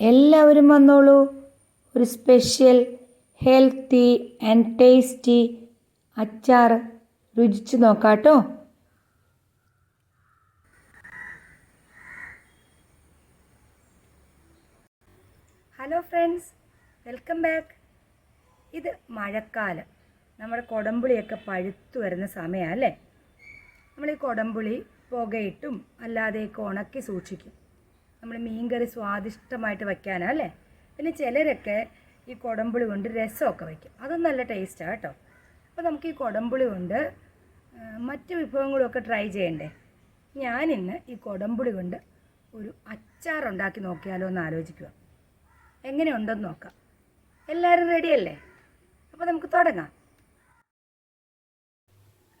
എല്ലാവരും വന്നോളൂ. ഒരു സ്പെഷ്യൽ ഹെൽത്തി ആൻഡ് ടേസ്റ്റി അച്ചാർ രുചിച്ച് നോക്കാട്ടോ. ഹലോ ഫ്രണ്ട്സ് വെൽക്കം ബാക്ക് ഇത് മഴക്കാലം. നമ്മുടെ കൊടമ്പുളിയൊക്കെ പഴുത്തു വരുന്ന സമയമാണ് അല്ലേ? നമ്മൾ ഈ കൊടമ്പുളി പുകയിട്ടും അല്ലാതെയൊക്കെ ഉണക്കി സൂക്ഷിക്കും. നമ്മൾ മീൻകറി സ്വാദിഷ്ടമായിട്ട് വയ്ക്കാനാണ് അല്ലേ? പിന്നെ ചിലരൊക്കെ ഈ കൊടമ്പുളി കൊണ്ട് രസമൊക്കെ വയ്ക്കും അതും നല്ല ടേസ്റ്റാണ് കേട്ടോ. അപ്പോൾ നമുക്ക് ഈ കൊടമ്പുളി കൊണ്ട് മറ്റ് വിഭവങ്ങളൊക്കെ ട്രൈ ചെയ്യണ്ടേ? ഞാനിന്ന് ഈ കൊടമ്പുളി കൊണ്ട് ഒരു അച്ചാർ ഉണ്ടാക്കി നോക്കിയാലോ എന്ന് ആലോചിക്കുക എങ്ങനെയുണ്ടെന്ന് നോക്കാം. എല്ലാവരും റെഡിയല്ലേ അപ്പോൾ നമുക്ക് തുടങ്ങാം.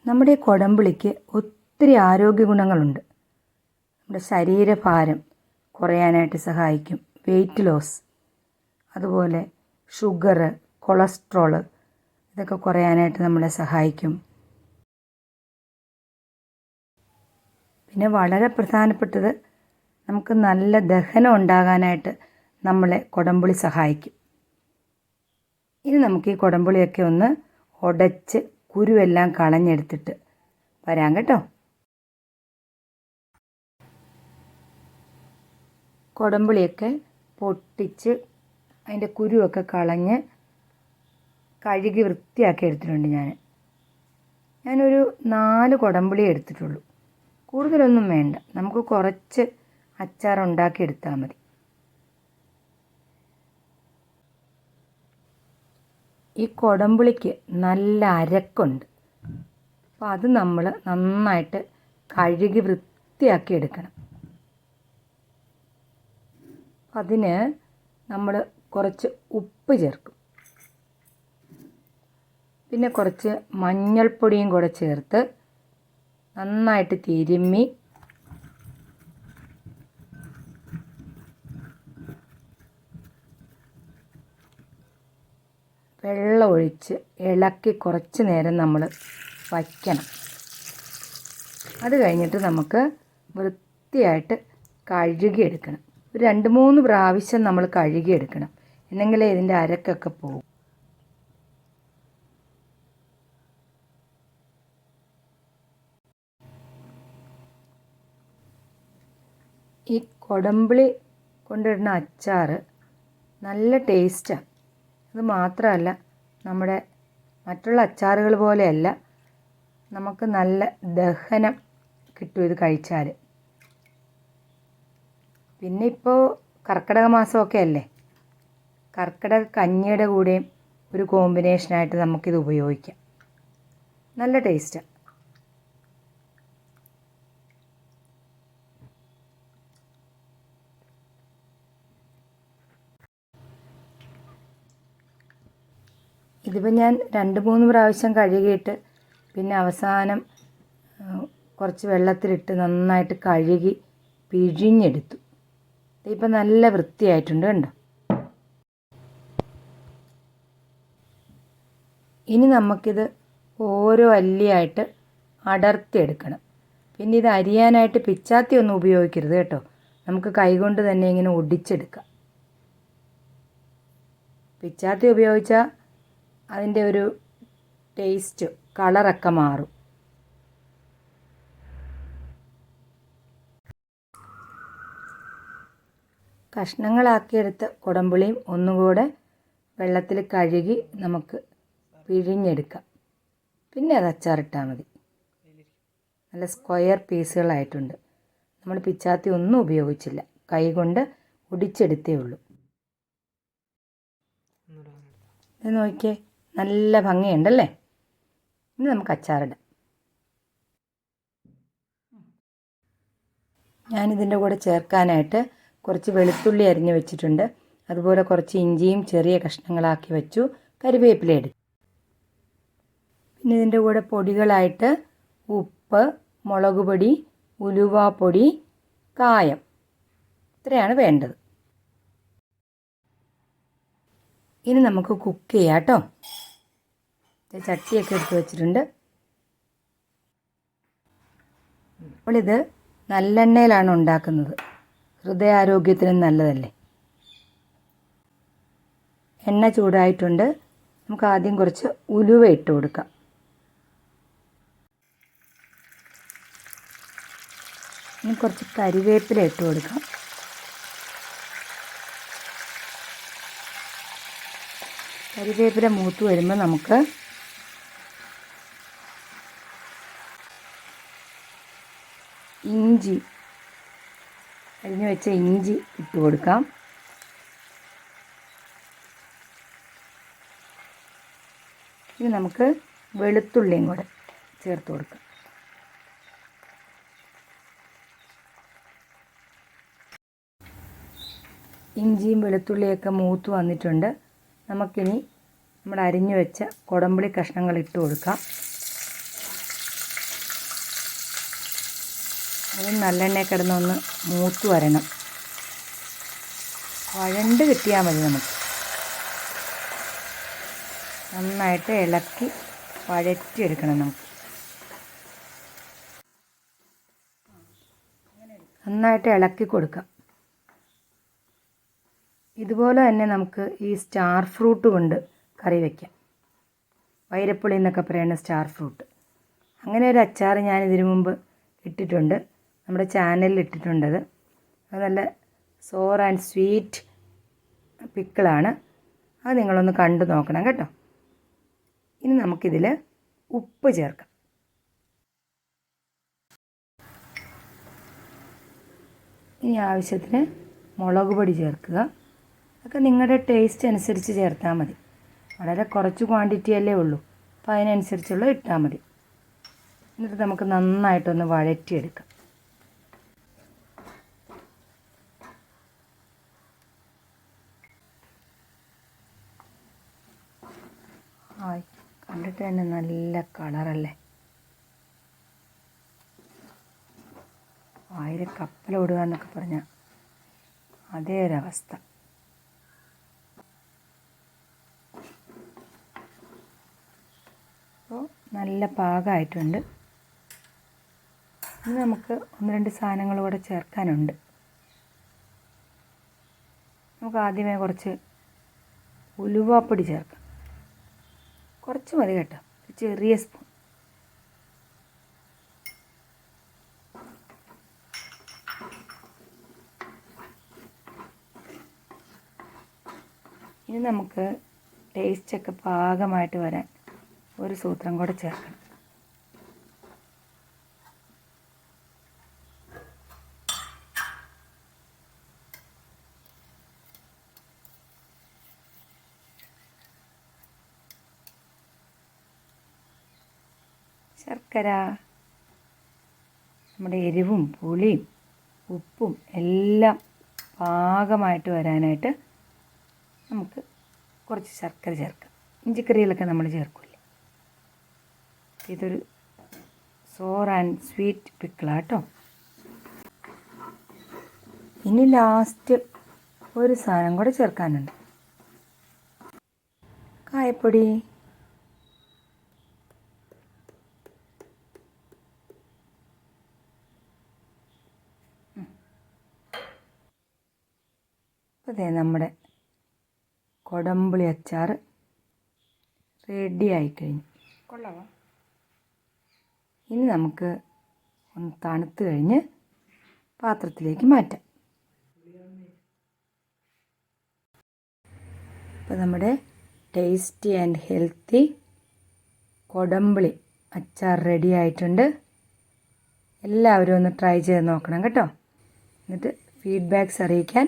നമ്മുടെ കുടമ്പിളിക്ക് ഒത്തിരി ആരോഗ്യ ഗുണങ്ങളുണ്ട്. നമ്മുടെ ശരീരഭാരം കുറയാനായിട്ട് സഹായിക്കും. വെയിറ്റ് ലോസ് അതുപോലെ ഷുഗർ കൊളസ്ട്രോൾ ഇതൊക്കെ കുറയാനായിട്ട് നമ്മളെ സഹായിക്കും. പിന്നെ വളരെ പ്രധാനപ്പെട്ടത് നമുക്ക് നല്ല ദഹനം ഉണ്ടാകാനായിട്ട് നമ്മളെ കൊടംപുളി സഹായിക്കും. ഇനി നമുക്ക് ഈ കൊടംപുളിയൊക്കെ ഒന്ന് ഉടച്ച് കുരുവെല്ലാം കളഞ്ഞെടുത്തിട്ട് വരാം കേട്ടോ. കുടംപുളിയൊക്കെ പൊട്ടിച്ച് അതിന്റെ കുരുവൊക്കെ കളഞ്ഞ് കഴുകി വൃത്തിയാക്കി എടുത്തിട്ടുണ്ട് ഞാൻ. ഞാനൊരു നാല് കൊടമ്പുളി എടുത്തിട്ടുള്ളൂ. കൂടുതലൊന്നും വേണ്ട. നമുക്ക് കുറച്ച് അച്ചാർ ഉണ്ടാക്കി എടുത്താൽ മതി. ഈ കൊടമ്പുളിക്ക് നല്ല അരക്കുണ്ട്. അപ്പോൾ അത് നമ്മൾ നന്നായിട്ട് കഴുകി വൃത്തിയാക്കി എടുക്കണം. അതിന് നമ്മൾ കുറച്ച് ഉപ്പ് ചേർക്കും. പിന്നെ കുറച്ച് മഞ്ഞൾപ്പൊടിയും കൂടെ ചേർത്ത് നന്നായിട്ട് തിരുമ്മി വെള്ളം ഒഴിച്ച് ഇളക്കി കുറച്ച് നേരം നമ്മൾ വയ്ക്കണം. അത് കഴിഞ്ഞിട്ട് നമുക്ക് വൃത്തിയായിട്ട് കഴുകിയെടുക്കണം. ഒരു രണ്ട് മൂന്ന് പ്രാവശ്യം നമ്മൾ കഴുകിയെടുക്കണം എന്നെങ്കിലേ ഇതിന്റെ അരക്കൊക്കെ പോകും ഈ കൊടമ്പിളി കൊണ്ടിടുന്ന അച്ചാർ നല്ല ടേസ്റ്റാണ് അത് മാത്രമല്ല നമ്മുടെ മറ്റുള്ള അച്ചാറുകൾ പോലെയല്ല നമുക്ക് നല്ല ദഹനം കിട്ടും ഇത് കഴിച്ചാൽ പിന്നെ ഇപ്പോൾ കർക്കിടക മാസമൊക്കെ അല്ലേ? കർക്കിടക കഞ്ഞിയുടെ കൂടെയും ഒരു കോമ്പിനേഷനായിട്ട് നമുക്കിത് ഉപയോഗിക്കാം. നല്ല ടേസ്റ്റാണ് ഇതിപ്പോൾ ഞാൻ രണ്ട് മൂന്ന് പ്രാവശ്യം കഴുകിയിട്ട് പിന്നെ അവസാനം കുറച്ച് വെള്ളത്തിലിട്ട് നന്നായിട്ട് കഴുകി പിഴിഞ്ഞെടുത്തു. ഇതിപ്പോൾ നല്ല വൃത്തിയായിട്ടുണ്ട് കണ്ടോ? ഇനി നമുക്കിത് ഓരോ അല്ലിയായിട്ട് അടർത്തിയെടുക്കണം. പിന്നെ ഇത് അരിയാനായിട്ട് പിച്ചാത്തി ഒന്നും ഉപയോഗിക്കരുത് കേട്ടോ. നമുക്ക് കൈകൊണ്ട് തന്നെ ഇങ്ങനെ ഒടിച്ചെടുക്കാം. പിച്ചാത്തി ഉപയോഗിച്ചാൽ അതിന്റെ ഒരു ടേസ്റ്റ് കളറൊക്കെ മാറും. കഷ്ണങ്ങളാക്കിയെടുത്ത കുടമ്പുളിയും ഒന്നുകൂടെ വെള്ളത്തിൽ കഴുകി നമുക്ക് പിഴിഞ്ഞെടുക്കാം. പിന്നെ അത് അച്ചാറിട്ടാൽ മതി. നല്ല സ്ക്വയർ പീസുകളായിട്ടുണ്ട്. നമ്മൾ പിച്ചാത്തി ഒന്നും ഉപയോഗിച്ചില്ല. കൈകൊണ്ട് ഒടിച്ചെടുത്തേ ഉള്ളൂ. ഇത് നോക്കിയേ നല്ല ഭംഗിയുണ്ടല്ലേ? ഇനി നമുക്ക് അച്ചാറിടാം. ഞാനിതിന്റെ കൂടെ ചേർക്കാനായിട്ട് കുറച്ച് വെളുത്തുള്ളി അരിഞ്ഞ് വെച്ചിട്ടുണ്ട്. അതുപോലെ കുറച്ച് ഇഞ്ചിയും ചെറിയ കഷ്ണങ്ങളാക്കി വെച്ചു. കരിവേപ്പില എടുത്തു. പിന്നെ ഇതിന്റെ കൂടെ പൊടികളായിട്ട് ഉപ്പ് മുളക് പൊടി ഉലുവാപ്പൊടി കായം. ഇത്രയാണ് വേണ്ടത്. ഇനി നമുക്ക് കുക്ക് ചെയ്യാം കേട്ടോ. ചട്ടിയൊക്കെ എടുത്ത് വെച്ചിട്ടുണ്ട്. നമ്മളിത് നല്ലെണ്ണയിലാണ് ഉണ്ടാക്കുന്നത്. ഹൃദയാരോഗ്യത്തിനും നല്ലതല്ലേ? എണ്ണ ചൂടായിട്ടുണ്ട്. നമുക്ക് ആദ്യം കുറച്ച് ഉലുവ ഇട്ട് കൊടുക്കാം. ഇനി കുറച്ച് കരിവേപ്പില ഇട്ട് കൊടുക്കാം. കരിവേപ്പില മൂത്ത് വരുമ്പോൾ നമുക്ക് ഇഞ്ചി അരിഞ്ഞു വെച്ച ഇഞ്ചി ഇട്ട് കൊടുക്കാം. ഇനി നമുക്ക് വെളുത്തുള്ളിയും കൂടെ ചേർത്ത് കൊടുക്കാം. ഇഞ്ചിയും വെളുത്തുള്ളിയൊക്കെ മൂത്ത് വന്നിട്ടുണ്ട്. നമുക്കിനി നമ്മൾ അരിഞ്ഞു വെച്ച കൊടമ്പളി കഷ്ണങ്ങൾ ഇട്ട് കൊടുക്കാം. അത് നല്ലെണ്ണ കിടന്നൊന്ന് മൂത്ത് വരണം. വഴണ്ട് കിട്ടിയാൽ മതി നമുക്ക്. നന്നായിട്ട് ഇളക്കി വഴറ്റിയെടുക്കണം നമുക്ക്. നന്നായിട്ട് ഇളക്കി കൊടുക്കാം. ഇതുപോലെ തന്നെ നമുക്ക് ഈ സ്റ്റാർ ഫ്രൂട്ട് കൊണ്ട് കറി വയ്ക്കാം വൈരപ്പുളി എന്നൊക്കെ പറയുന്ന സ്റ്റാർ ഫ്രൂട്ട്. അങ്ങനെ ഒരു അച്ചാർ ഞാൻ ഇതിനു മുമ്പ് ഇട്ടിട്ടുണ്ട്. നമ്മുടെ ചാനലിൽ ഇട്ടിട്ടുണ്ടത്. അത് നല്ല സോർ ആൻഡ് സ്വീറ്റ് പിക്കിളാണ് അത് നിങ്ങളൊന്ന് കണ്ടു നോക്കണം കേട്ടോ. ഇനി നമുക്കിതിൽ ഉപ്പ് ചേർക്കാം. ഇനി ആവശ്യത്തിന് മുളക് പൊടി ചേർക്കുക. അതൊക്കെ നിങ്ങളുടെ ടേസ്റ്റ് അനുസരിച്ച് ചേർത്താൽ മതി. വളരെ കുറച്ച് ക്വാണ്ടിറ്റി അല്ലേ ഉള്ളൂ. അപ്പോൾ അതിനനുസരിച്ചുള്ള ഇട്ടാൽ മതി. എന്നിട്ട് നമുക്ക് നന്നായിട്ടൊന്ന് വഴറ്റിയെടുക്കാം. കണ്ടിട്ട് തന്നെ നല്ല കളറല്ലേ? ആയിരം കപ്പലോടുക എന്നൊക്കെ പറഞ്ഞാൽ അതേ ഒരവസ്ഥ. അപ്പോൾ നല്ല പാകമായിട്ടുണ്ട്. ഇനി നമുക്ക് ഒന്ന് രണ്ട് സാധനങ്ങൾ കൂടെ ചേർക്കാനുണ്ട്. നമുക്ക് ആദ്യമേ കുറച്ച് ഉലുവാപ്പൊടി ചേർക്കാം. കുറച്ച് മതി കേട്ടോ. ചെറിയ സ്പൂൺ ഇനി നമുക്ക് ടേസ്റ്റൊക്കെ പാകമായിട്ട് വരാൻ ഒരു സൂത്രം കൂടെ ചേർക്കണം. ശർക്കര നമ്മുടെ എരിവും പുളിയും ഉപ്പും എല്ലാം പാകമായിട്ട് വരാനായിട്ട് നമുക്ക് കുറച്ച് ശർക്കര ചേർക്കാം. ഇഞ്ചിക്കറിയിലൊക്കെ നമ്മൾ ചേർക്കില്ലേ? ഇതൊരു സോർ ആൻഡ് സ്വീറ്റ് പിക്കിളാട്ടോ ഇനി ലാസ്റ്റ് ഒരു സാധനം കൂടെ ചേർക്കാനുണ്ട്. കായപ്പൊടി. അതെ നമ്മുടെ കൊടമ്പുളി അച്ചാർ റെഡി ആയിക്കഴിഞ്ഞു. കൊള്ളാമോ ഇനി നമുക്ക് ഒന്ന് തണുത്ത് കഴിഞ്ഞ് പാത്രത്തിലേക്ക് മാറ്റാം. അപ്പോൾ നമ്മുടെ ടേസ്റ്റി ആൻഡ് ഹെൽത്തി കൊടമ്പുളി അച്ചാർ റെഡി ആയിട്ടുണ്ട്. എല്ലാവരും ഒന്ന് ട്രൈ ചെയ്ത് നോക്കണം കേട്ടോ. എന്നിട്ട് ഫീഡ്ബാക്ക്സ് അറിയിക്കാൻ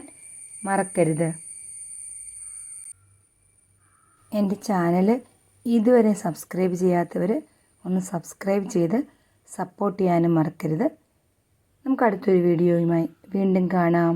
മറക്കരുത്. എന്റെ ചാനൽ ഇതുവരെ സബ്സ്ക്രൈബ് ചെയ്യാത്തവർ ഒന്ന് സബ്സ്ക്രൈബ് ചെയ്ത് സപ്പോർട്ട് ചെയ്യാനും മറക്കരുത്. നമുക്ക് അടുത്തൊരു വീഡിയോയുമായി വീണ്ടും കാണാം.